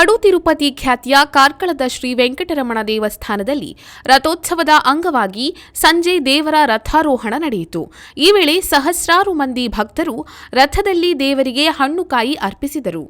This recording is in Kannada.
ಪಡು ತಿರುಪತಿ ಖ್ಯಾತಿಯ ಕಾರ್ಕಳದ ಶ್ರೀ ವೆಂಕಟರಮಣ ದೇವಸ್ಥಾನದಲ್ಲಿ ರಥೋತ್ಸವದ ಅಂಗವಾಗಿ ಸಂಜೆ ದೇವರ ರಥಾರೋಹಣ ನಡೆಯಿತು. ಈ ವೇಳೆ ಸಹಸ್ರಾರು ಮಂದಿ ಭಕ್ತರು ರಥದಲ್ಲಿ ದೇವರಿಗೆ ಹಣ್ಣುಕಾಯಿ ಅರ್ಪಿಸಿದರು.